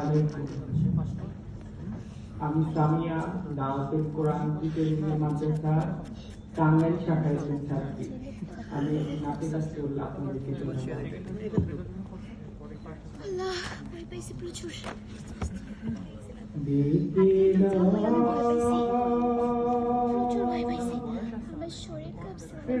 আলাইকুম আমি সামিয়া দাওয়াতুল কোরআন জিকির মাদ্রাসা টাঙ্গাইল শাখার একজন ছাত্রী আমি নাতিক আজকেউল্লাহ আপনাদেরকে আল্লাহ ভয় পাইছি প্রচুর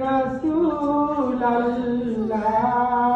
রাসূল আল্লাহ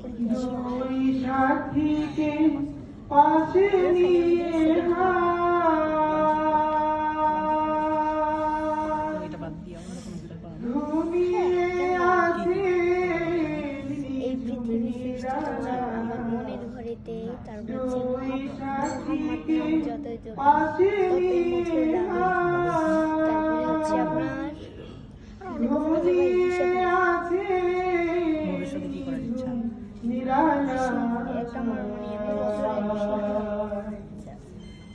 দুই সাথীকে পাশে নিয়ে ঘুমিয়ে আছে এই পৃথিবী সৃষ্টি হলো আমার মনের ঘরেতে তার মুখের তারপরে হচ্ছে আপনার অনেক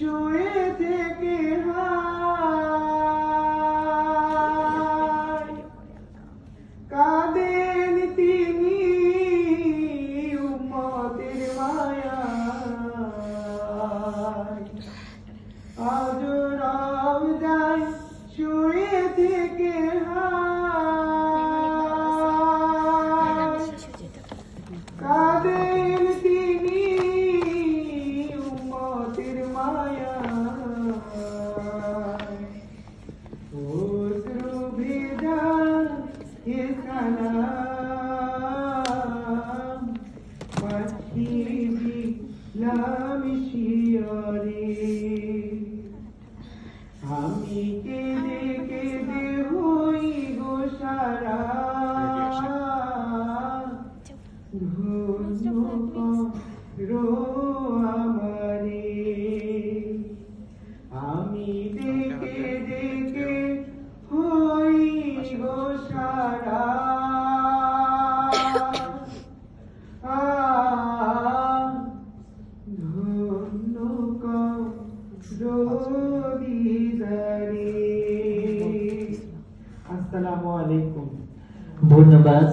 就一滴 ভেজা এ সালাম। পাঠিয়ে দিলাম শিয়রে। আমি কেঁদে কেঁদে হই গো সারা। ধন্য আমারে। আমি ডেকে ডেকে আসসালামু আলাইকুম ধন্যবাদ